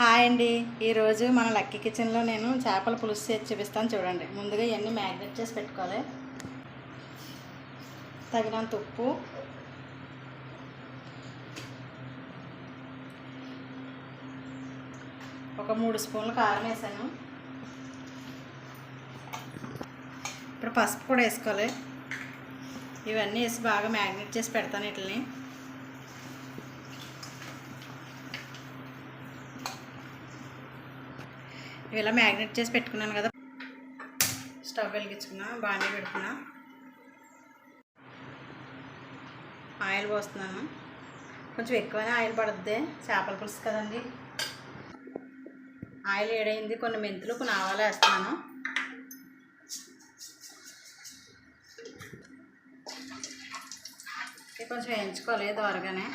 Hi అండి. ఈరోజు మన లక్కీ కిచెన్లో నేను చేపల పులుసు చేసి చూపిస్తాను చూడండి. ముందుగా ఇవన్నీ మ్యారినేట్ చేసి పెట్టుకోవాలి. తగినంత ఉప్పు. ఒక మూడు స్పూన్లు కారం వేసాను. ఇప్పుడు పసుపు కూడా వేసుకోవాలి. ఇవన్నీ వేసి బాగా మ్యారినేట్ చేసి పెడతాను వీటిని ఇలా మ్యాగ్నెట్ చేసి పెట్టుకున్నాను కదా. స్టవ్ వెలిగించుకున్నా బాగానే పెడుతున్నా. ఆయిల్ పోస్తున్నాను. కొంచెం ఎక్కువనే ఆయిల్ పడుద్ది చేపల పులుసు కదండి. ఆయిల్ ఏడైంది కొన్ని మెంతులు కొన్ని ఆవాలు వేస్తున్నాను. కొంచెం వేయించుకోవాలి త్వరగానే.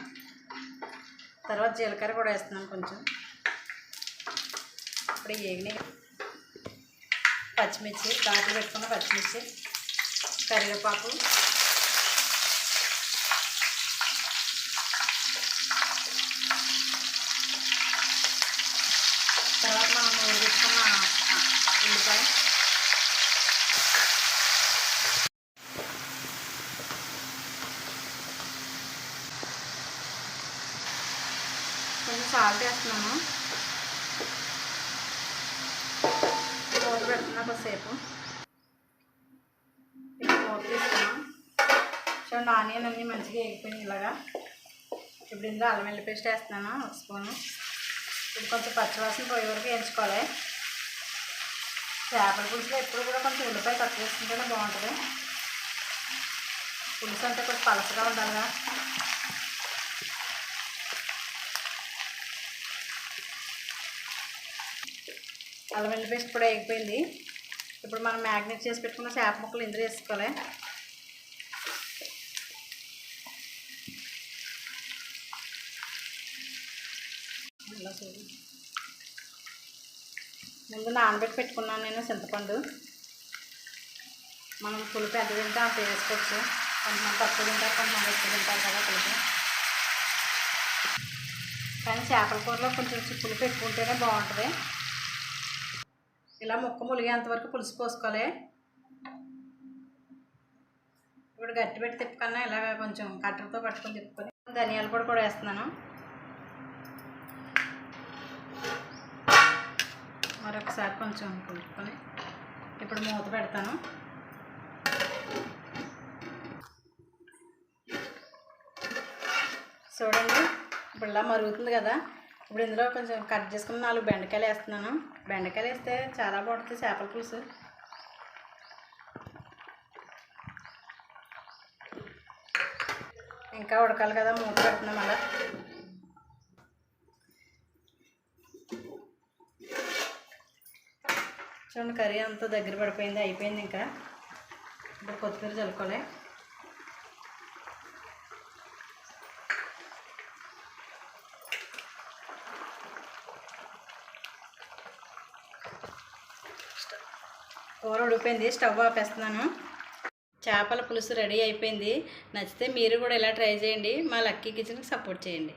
తర్వాత జీలకర్ర కూడా వేస్తున్నాను కొంచెం. అప్పుడే ఏగినాయి పచ్చిమిర్చి ఘాట్లు పెట్టుకున్న పచ్చిమిర్చి కరివేపాకు. తర్వాత మనం ఉడికించుకున్న ఉల్లిపాయ. కొంచెం సాల్ట్ వేస్తున్నాము మూత పెడుతున్నా కొద్దిసేపు ఇప్పుడు మూత తీసుకున్నాం చూడండి ఆనియన్ అన్నీ మంచిగా వేగిపోయినాయి ఇలాగా. ఇప్పుడు ఇందులో అల్లం వెల్లి పేస్ట్ వేస్తున్నాను ఒక స్పూను. ఇప్పుడు కొంచెం పచ్చివాసన పోయే వరకు వేయించుకోవాలి. చేపల పులుసులో ఎప్పుడు కూడా కొంచెం ఉల్లిపాయ తక్కువ వేసుకుంటేనే బాగుంటుంది. పులుసు అంటే కొంచెం పలసగా ఉండాలిగా. అల్లం వెల్లి పేస్ట్ కూడా అయిపోయింది. ఇప్పుడు మనం మ్యాగ్నేట్ చేసి పెట్టుకున్న చేప ముక్కలు ఇందులో వేసుకోవాలి. ముందు నానబెట్టి పెట్టుకున్నాను నేను చింతపండు. మనం పులుపు ఎంత తింటే అంత వేసుకోవచ్చు. కొంతమంది తక్కువ తింటారు కొంతమంది ఎక్కువ తింటారు కదా పులుపు. కానీ చేపల కూరలో కొంచెం పులుపు ఎక్కువ ఉంటేనే బాగుంటుంది. ఇలా ముక్క ములిగేంత వరకు పులుసు పోసుకోవాలి ఇప్పుడు గట్టి పెట్టి తిప్పుకన్నా ఇలాగ కొంచెం కట్టెలతో పట్టుకొని తిప్పుకొని ధనియాల పొడి కూడా వేస్తున్నాను. మరొకసారి కొంచెం కలుపుకొని ఇప్పుడు మూత పెడతాను. చూడండి ఇప్పుడు ఇలా మరుగుతుంది కదా. ఇప్పుడు ఇందులో కొంచెం కట్ చేసుకుని నాలుగు బెండకాయలు వేస్తున్నాను. బెండకాయలు వేస్తే చాలా బాగుంటుంది చేపల పులుసు. ఇంకా ఉడకాలి కదా మూత పెడుతున్నాం అలా. చూడండి కర్రీ అంతా దగ్గర పడిపోయింది అయిపోయింది ఇంకా. ఇప్పుడు కొత్తిమీర చల్లుకోలే కూర ఉడిపోయింది స్టవ్ ఆపేస్తున్నాను. చేపల పులుసు రెడీ అయిపోయింది. నచ్చితే మీరు కూడా ఇలా ట్రై చేయండి. మా లక్కీ కిచెన్కి సపోర్ట్ చేయండి.